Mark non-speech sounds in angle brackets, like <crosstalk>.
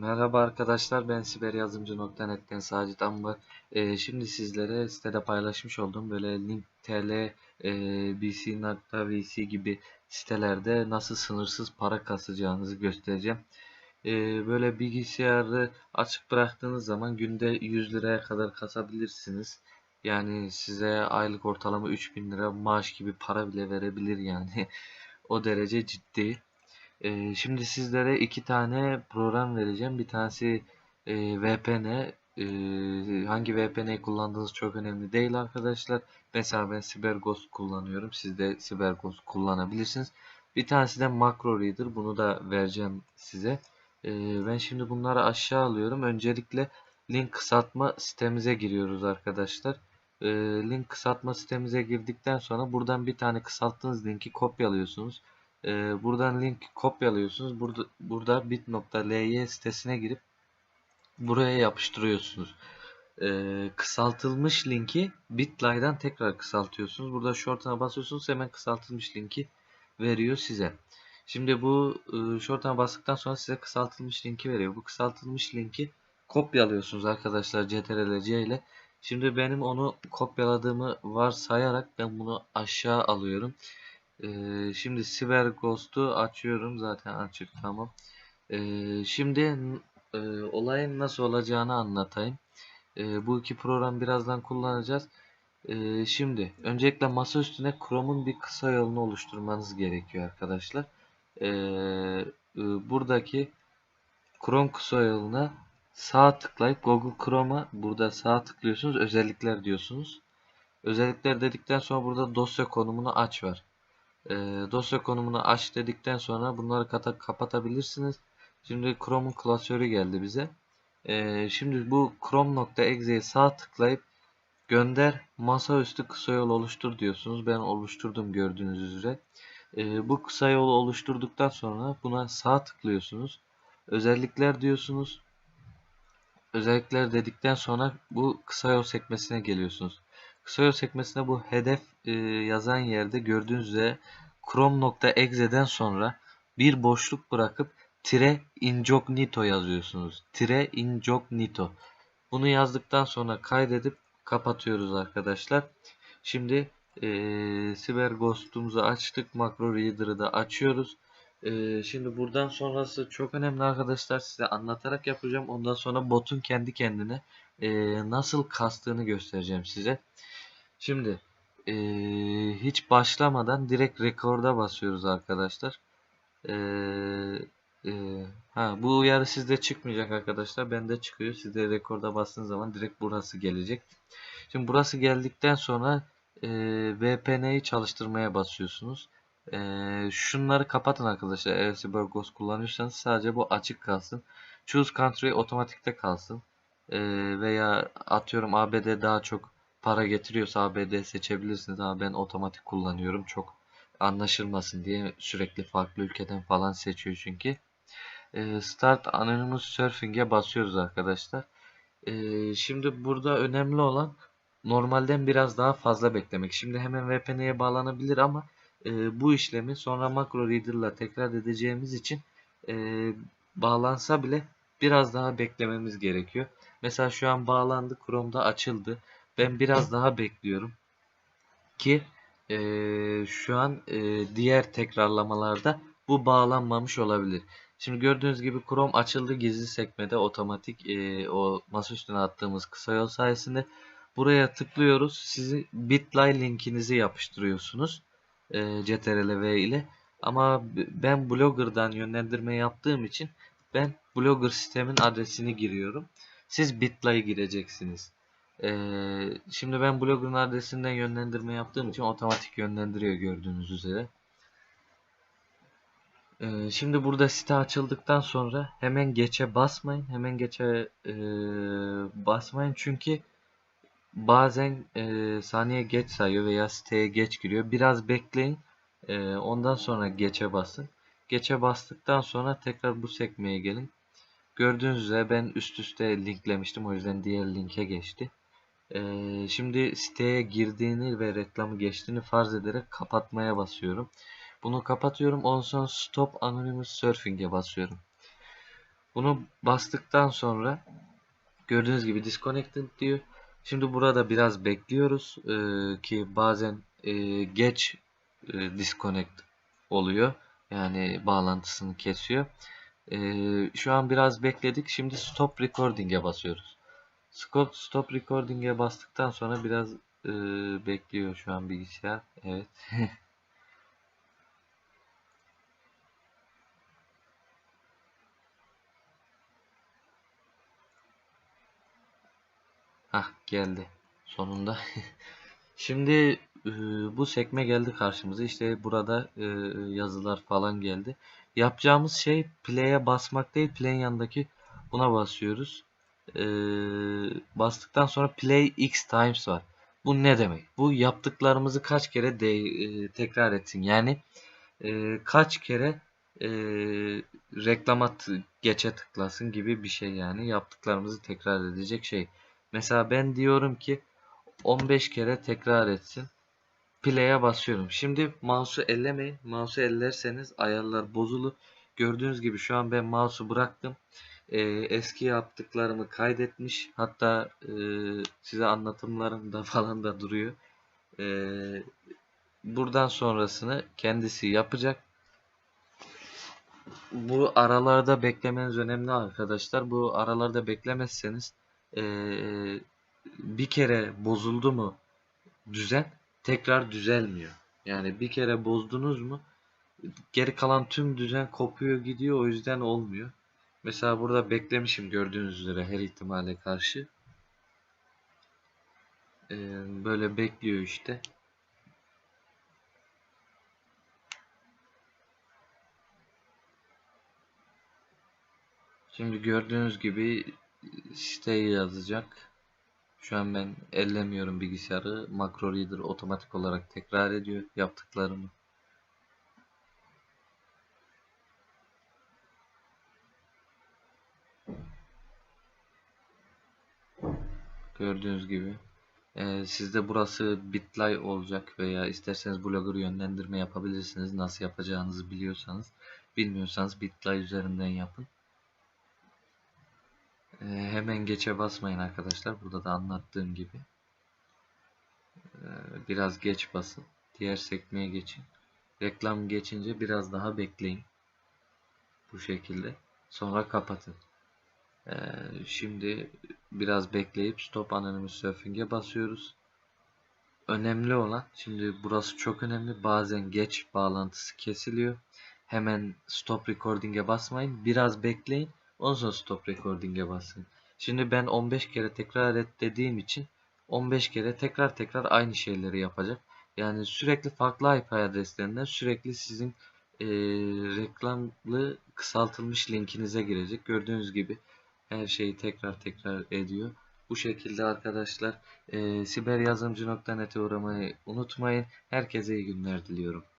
Merhaba arkadaşlar ben siberyazımcı.net'ten Sacit Amba. Ee, şimdi sizlere sitede paylaşmış olduğum böyle link.tl, e, bc.vc gibi sitelerde nasıl sınırsız para kasacağınızı göstereceğim. Ee, böyle bilgisayarı açık bıraktığınız zaman günde 100 liraya kadar kasabilirsiniz. Yani size aylık ortalama 3000 lira maaş gibi para bile verebilir yani. <laughs> O derece ciddi. Ee, şimdi sizlere iki tane program vereceğim. Bir tanesi e, VPN. E, hangi VPN'yi kullandığınız çok önemli değil arkadaşlar. Mesela ben CyberGhost kullanıyorum. Siz de CyberGhost kullanabilirsiniz. Bir tanesi de Macro Reader. Bunu da vereceğim size. E, ben şimdi bunları aşağı alıyorum. Öncelikle link kısaltma sitemize giriyoruz arkadaşlar. E, link kısaltma sitemize girdikten sonra buradan bir tane kısalttığınız linki kopyalıyorsunuz. Ee, buradan link kopyalıyorsunuz. Burada burada bit.ly sitesine girip buraya yapıştırıyorsunuz. Ee, kısaltılmış linki bitly'dan tekrar kısaltıyorsunuz. Burada short'a basıyorsunuz hemen kısaltılmış linki veriyor size. Şimdi bu e, short'a bastıktan sonra size kısaltılmış linki veriyor. Bu kısaltılmış linki kopyalıyorsunuz arkadaşlar CTRL-C ile. Şimdi benim onu kopyaladığımı varsayarak ben bunu aşağı alıyorum. Ee, şimdi Siber Ghost'u açıyorum. Zaten açık tamam. Ee, şimdi e, olayın nasıl olacağını anlatayım. E, bu iki program birazdan kullanacağız. E, şimdi öncelikle masa üstüne Chrome'un bir kısa yolunu oluşturmanız gerekiyor arkadaşlar. E, e, buradaki Chrome kısa yoluna sağ tıklayıp Google Chrome'a burada sağ tıklıyorsunuz. Özellikler diyorsunuz. Özellikler dedikten sonra burada dosya konumunu aç var e, dosya konumunu aç dedikten sonra bunları kata, kapatabilirsiniz. Şimdi Chrome'un klasörü geldi bize. E, şimdi bu Chrome.exe'ye sağ tıklayıp gönder masaüstü kısa yol oluştur diyorsunuz. Ben oluşturdum gördüğünüz üzere. E, bu kısa yolu oluşturduktan sonra buna sağ tıklıyorsunuz. Özellikler diyorsunuz. Özellikler dedikten sonra bu kısa yol sekmesine geliyorsunuz. Kısa yol sekmesine bu hedef e, yazan yerde gördüğünüz üzere Chrome.exe'den sonra bir boşluk bırakıp tire incognito yazıyorsunuz. Tire incognito. Bunu yazdıktan sonra kaydedip kapatıyoruz arkadaşlar. Şimdi e, Siber Ghost'umuzu açtık. Macro Reader'ı da açıyoruz. E, şimdi buradan sonrası çok önemli arkadaşlar. Size anlatarak yapacağım. Ondan sonra botun kendi kendine e, nasıl kastığını göstereceğim size. Şimdi e, hiç başlamadan direkt rekorda basıyoruz arkadaşlar. E, e, ha, bu uyarı sizde çıkmayacak arkadaşlar. Bende çıkıyor. Sizde rekorda bastığınız zaman direkt burası gelecek. Şimdi burası geldikten sonra e, VPN'yi çalıştırmaya basıyorsunuz. E, şunları kapatın arkadaşlar. Eğer CyberGhost kullanıyorsanız sadece bu açık kalsın. Choose Country otomatikte kalsın. E, veya atıyorum ABD daha çok para getiriyorsa ABD seçebilirsiniz ama ben otomatik kullanıyorum. Çok anlaşılmasın diye sürekli farklı ülkeden falan seçiyor çünkü. Ee, Start Anonymous Surfing'e basıyoruz arkadaşlar. Ee, şimdi burada önemli olan normalden biraz daha fazla beklemek. Şimdi hemen VPN'ye bağlanabilir ama e, bu işlemi sonra Macro Reader'la tekrar edeceğimiz için e, bağlansa bile biraz daha beklememiz gerekiyor. Mesela şu an bağlandı. Chrome'da açıldı. Ben biraz daha bekliyorum ki e, şu an e, diğer tekrarlamalarda bu bağlanmamış olabilir. Şimdi gördüğünüz gibi Chrome açıldı gizli sekmede otomatik e, o masa üstüne attığımız kısa yol sayesinde buraya tıklıyoruz. Sizi bitly linkinizi yapıştırıyorsunuz e, CTRL-V ile. Ama ben Blogger'dan yönlendirme yaptığım için ben Blogger sistemin adresini giriyorum. Siz bitly gireceksiniz. Ee, şimdi ben blogun adresinden yönlendirme yaptığım için otomatik yönlendiriyor gördüğünüz üzere. Ee, şimdi burada site açıldıktan sonra hemen geçe basmayın. Hemen geçe e, basmayın çünkü bazen e, saniye geç sayıyor veya siteye geç giriyor. Biraz bekleyin. E, ondan sonra geçe basın. Geçe bastıktan sonra tekrar bu sekmeye gelin. Gördüğünüz üzere ben üst üste linklemiştim. O yüzden diğer linke geçti. Ee, şimdi siteye girdiğini ve reklamı geçtiğini farz ederek kapatmaya basıyorum. Bunu kapatıyorum. Ondan sonra Stop Anonymous Surfing'e basıyorum. Bunu bastıktan sonra gördüğünüz gibi disconnected diyor. Şimdi burada biraz bekliyoruz e, ki bazen e, geç e, disconnect oluyor. Yani bağlantısını kesiyor. E, şu an biraz bekledik. Şimdi stop recording'e basıyoruz. Stop, stop recording'e bastıktan sonra biraz e, bekliyor şu an bilgisayar. Evet. Hah <laughs> geldi sonunda. <laughs> Şimdi e, bu sekme geldi karşımıza. İşte burada e, yazılar falan geldi. Yapacağımız şey play'e basmak değil, play'in yanındaki buna basıyoruz. E, bastıktan sonra play x times var. Bu ne demek? Bu yaptıklarımızı kaç kere de, e, tekrar etsin. Yani e, kaç kere e, reklama geçe tıklasın gibi bir şey yani. Yaptıklarımızı tekrar edecek şey. Mesela ben diyorum ki 15 kere tekrar etsin. Play'e basıyorum. Şimdi mouse'u ellemeyin. Mouse'u ellerseniz ayarlar bozulu. Gördüğünüz gibi şu an ben mouse'u bıraktım. Ee, eski yaptıklarımı kaydetmiş. Hatta e, size anlatımlarımda <laughs> falan da duruyor. Ee, buradan sonrasını kendisi yapacak. Bu aralarda beklemeniz önemli arkadaşlar. Bu aralarda beklemezseniz ee, bir kere bozuldu mu düzen tekrar düzelmiyor. Yani bir kere bozdunuz mu geri kalan tüm düzen kopuyor gidiyor o yüzden olmuyor. Mesela burada beklemişim gördüğünüz üzere her ihtimale karşı. Ee, böyle bekliyor işte. Şimdi gördüğünüz gibi siteyi yazacak. Şu an ben ellemiyorum bilgisayarı. Macro Reader otomatik olarak tekrar ediyor yaptıklarımı. Gördüğünüz gibi. Ee, sizde burası bitly olacak veya isterseniz blogger yönlendirme yapabilirsiniz. Nasıl yapacağınızı biliyorsanız. Bilmiyorsanız bitly üzerinden yapın. Ee, hemen geçe basmayın arkadaşlar. Burada da anlattığım gibi. Ee, biraz geç basın. Diğer sekmeye geçin. Reklam geçince biraz daha bekleyin. Bu şekilde. Sonra kapatın. Ee, şimdi biraz bekleyip Stop Anonymous Surfing'e basıyoruz. Önemli olan, şimdi burası çok önemli. Bazen geç bağlantısı kesiliyor. Hemen Stop Recording'e basmayın. Biraz bekleyin. Ondan sonra stop recording'e basın. Şimdi ben 15 kere tekrar et dediğim için 15 kere tekrar tekrar aynı şeyleri yapacak. Yani sürekli farklı IP adreslerinden sürekli sizin e, reklamlı kısaltılmış linkinize girecek. Gördüğünüz gibi her şeyi tekrar tekrar ediyor. Bu şekilde arkadaşlar e, siberyazımcı.net'e uğramayı unutmayın. Herkese iyi günler diliyorum.